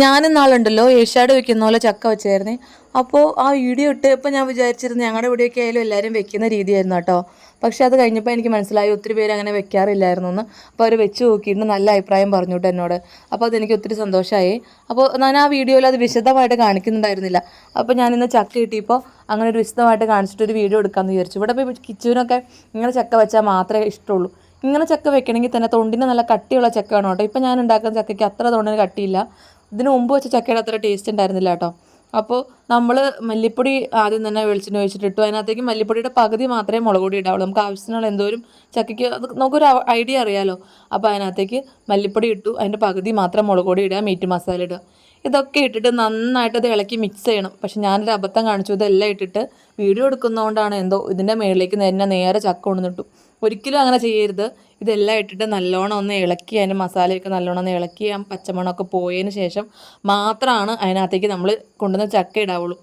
ഞാനും നാളുണ്ടല്ലോ ഏഷ്യാഡ് വെക്കുന്ന പോലെ ചക്ക വെച്ചായിരുന്നേ. അപ്പോൾ ആ വീഡിയോ ഇട്ടപ്പോൾ ഞാൻ വിചാരിച്ചിരുന്നു ഞങ്ങളുടെ ഇവിടെയൊക്കെ ആയാലും എല്ലാവരും വെക്കുന്ന രീതിയായിരുന്നു കേട്ടോ. പക്ഷേ അത് കഴിഞ്ഞപ്പോൾ എനിക്ക് മനസ്സിലായി ഒത്തിരി പേര് അങ്ങനെ വെക്കാറില്ലായിരുന്നു എന്ന്. അപ്പോൾ അവർ വെച്ച് നോക്കിയിട്ട് നല്ല അഭിപ്രായം പറഞ്ഞു കേട്ടോ എന്നോട്. അപ്പോൾ അതെനിക്ക് ഒത്തിരി സന്തോഷമായി അപ്പോൾ ഞാൻ ആ വീഡിയോയിൽ അത് വിശദമായിട്ട് കാണിക്കുന്നുണ്ടായിരുന്നില്ല. അപ്പോൾ ഞാനിന്ന് ചക്ക കിട്ടിയപ്പോൾ അങ്ങനെ ഒരു വിശദമായിട്ട് കാണിച്ചിട്ട് ഒരു വീഡിയോ എടുക്കാമെന്ന് വിചാരിച്ചു. ഇവിടെ ഇപ്പോൾ കിച്ചുവിനൊക്കെ ഇങ്ങനെ ചക്ക വെച്ചാൽ മാത്രമേ ഇഷ്ടമുള്ളൂ ഇങ്ങനെ ചക്ക വെക്കണമെങ്കിൽ തന്നെ തൊണ്ടിന് നല്ല കട്ടിയുള്ള ചക്ക വേണം കേട്ടോ. ഇപ്പം ഞാൻ ഉണ്ടാക്കുന്ന ചക്കയ്ക്ക് അത്ര തൊണ്ടിന് കട്ടിയില്ല. ഇതിന് മുമ്പ് വെച്ച ചക്കയുടെ അത്ര ടേസ്റ്റ് ഉണ്ടായിരുന്നില്ല കേട്ടോ. അപ്പോൾ നമ്മൾ മല്ലിപ്പൊടി ആദ്യം തന്നെ വെളിച്ചെണ്ണ ഒഴിച്ചിട്ട് ഇട്ടു. അതിനകത്തേക്ക് മല്ലിപ്പൊടിയുടെ പകുതി മാത്രമേ മുളക് പൊടി ഇടാവുള്ളൂ. നമുക്ക് ആവശ്യത്തിനുള്ള എന്തോരം ചക്കയ്ക്ക് അത് നമുക്കൊരു ഐഡിയ അറിയാലോ. അപ്പോൾ അതിനകത്തേക്ക് മല്ലിപ്പൊടി ഇട്ടു. അതിന്റെ പകുതി മാത്രം മുളക് പൊടി ഇടുക മീറ്റ് മസാല ഇടുക. ഇതൊക്കെ ഇട്ടിട്ട് നന്നായിട്ട് അത് ഇളക്കി മിക്സ് ചെയ്യണം. പക്ഷെ ഞാനൊരു അബദ്ധം കാണിച്ചു. ഇതെല്ലാം ഇട്ടിട്ട് വീഡിയോ എടുക്കുന്നതുകൊണ്ടാണ് എന്തോ ഇതിന്റെ മേളിലേക്ക് തന്നെ നേരെ ചക്ക കൊണ്ടുവന്നിട്ടു. ഒരിക്കലും അങ്ങനെ ചെയ്യരുത്. ഇതെല്ലാം ഇട്ടിട്ട് നല്ലോണം ഒന്ന് ഇളക്കി അതിന്റെ മസാലയൊക്കെ നല്ലോണം ഒന്ന് ഇളക്കി ആ പച്ചമണമൊക്കെ പോയതിന് ശേഷം മാത്രമാണ് അതിനകത്തേക്ക് നമ്മൾ കൊണ്ടുവന്ന ചക്ക ഇടാവുള്ളൂ.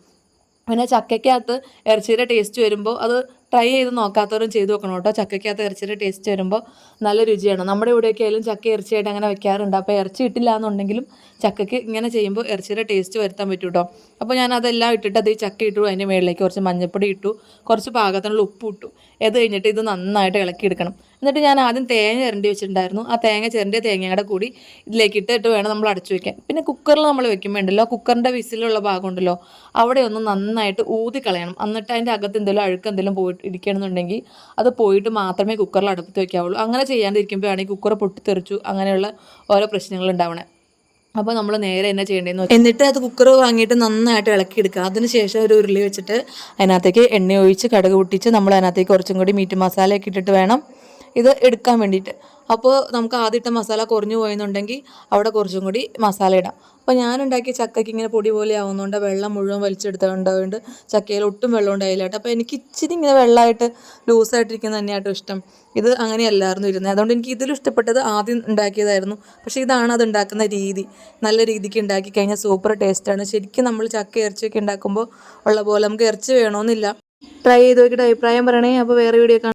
പിന്നെ ചക്കയ്ക്കകത്ത് ഇറച്ചിയുടെ ടേസ്റ്റ് വരുമ്പോൾ അത് ട്രൈ ചെയ്ത് നോക്കാത്തവരും ചെയ്ത് നോക്കണം കേട്ടോ. ചക്കയ്ക്കകത്ത് ഇറച്ചിയുടെ ടേസ്റ്റ് വരുമ്പോൾ നല്ല രുചിയാണ്. നമ്മുടെ ഇവിടെയൊക്കെ ആയാലും ചക്ക ഇറച്ചിയായിട്ട് അങ്ങനെ വെക്കാറുണ്ട്. അപ്പോൾ ഇറച്ചി ഇട്ടില്ല എന്നുണ്ടെങ്കിലും ചക്കയ്ക്ക് ഇങ്ങനെ ചെയ്യുമ്പോൾ ഇറച്ചിയുടെ ടേസ്റ്റ് വരുത്താൻ പറ്റും കേട്ടോ. അപ്പോൾ ഞാൻ അതെല്ലാം ഇട്ടിട്ട് അത് ഈ ചക്ക ഇട്ടു അതിന്റെ മുകളിലേക്ക് കുറച്ച് മഞ്ഞൾപ്പൊടി ഇട്ടു കുറച്ച് പാകത്തിനുള്ള ഉപ്പ് ഇട്ടു. അത് കഴിഞ്ഞിട്ട് ഇത് നന്നായിട്ട് ഇളക്കി എടുക്കണം എന്നിട്ട് ഞാൻ ആദ്യം തേങ്ങ ചിരണ്ടി വെച്ചിട്ടുണ്ടായിരുന്നു. ആ തേങ്ങ ചിരണ്ടിയ തേങ്ങയുടെ കൂടി ഇതിലേക്ക് ഇട്ടിട്ട് വേണം നമ്മൾ അടച്ചു വെക്കാൻ. പിന്നെ കുക്കറിൽ നമ്മൾ വെക്കുമ്പോൾ ഉണ്ടല്ലോ കുക്കറിന്റെ വിസിലുള്ള ഭാഗം ഉണ്ടല്ലോ അവിടെ ഒന്ന് നന്നായിട്ട് ഊതി കളയണം. എന്നിട്ട് അതിന്റെ അകത്ത് എന്തെങ്കിലും അഴുക്ക് എന്തെങ്കിലും പോയിട്ട് ഇരിക്കണമെന്നുണ്ടെങ്കിൽ അത് പോയിട്ട് മാത്രമേ കുക്കറിൽ അടുപ്പത്ത് വെക്കാവുള്ളൂ. അങ്ങനെ ചെയ്യാണ്ടിരിക്കുമ്പോഴാണ് ഈ കുക്കർ പൊട്ടിത്തെറിച്ചു അങ്ങനെയുള്ള ഓരോ പ്രശ്നങ്ങൾ ഉണ്ടാവണേ. അപ്പോൾ നമ്മൾ നേരെ എന്നാ ചെയ്യേണ്ടതെന്ന് വെച്ചാൽ എന്നിട്ട് അത് കുക്കർ വാങ്ങിയിട്ട് നന്നായിട്ട് ഇളക്കിയെടുക്കുക അതിന് ശേഷം ഒരു ഉരുളി വെച്ചിട്ട് അതിനകത്തേക്ക് എണ്ണ ഒഴിച്ച് കടുക് പൊട്ടിച്ച് നമ്മൾ അതിനകത്തേക്ക് കുറച്ചും കൂടി മീറ്റ് മസാലയൊക്കെ ഇട്ടിട്ട് വേണം ഇത് എടുക്കാൻ വേണ്ടിയിട്ട്. അപ്പോൾ നമുക്ക് ആദ്യം ഇട്ട മസാല കുറഞ്ഞു പോയെന്നുണ്ടെങ്കിൽ അവിടെ കുറച്ചും കൂടി മസാല ഇടാം. അപ്പോൾ ഞാനുണ്ടാക്കിയ ചക്കയ്ക്ക് ഇങ്ങനെ പൊടി പോലെ ആവുന്നതുകൊണ്ട് വെള്ളം മുഴുവൻ വലിച്ചെടുത്തുകൊണ്ടുണ്ട് ചക്കയിൽ ഒട്ടും വെള്ളം ഉണ്ടായില്ല അപ്പോൾ എനിക്ക് ഇച്ചിരി ഇങ്ങനെ വെള്ളമായിട്ട് ലൂസായിട്ടിരിക്കുന്നത് തന്നെയാട്ടോ ഇഷ്ടം. ഇത് അങ്ങനെയല്ലായിരുന്നു ഇരുന്നത്. അതുകൊണ്ട് എനിക്ക് ഇതിലും ഇഷ്ടപ്പെട്ടത് ആദ്യം ഉണ്ടാക്കിയതായിരുന്നു. പക്ഷേ ഇതാണ് അത് ഉണ്ടാക്കുന്ന രീതി. നല്ല രീതിക്ക് ഉണ്ടാക്കി കഴിഞ്ഞാൽ സൂപ്പർ ടേസ്റ്റാണ്. ശരിക്കും നമ്മൾ ചക്ക ഇറച്ചിയൊക്കെ ഉണ്ടാക്കുമ്പോൾ ഉള്ള പോലെ നമുക്ക് ഇറച്ചി വേണമെന്നില്ല ട്രൈ ചെയ്ത് നോക്കിയിട്ട് അഭിപ്രായം പറയണേ. അപ്പോൾ വേറെ വീഡിയോ കാണാം.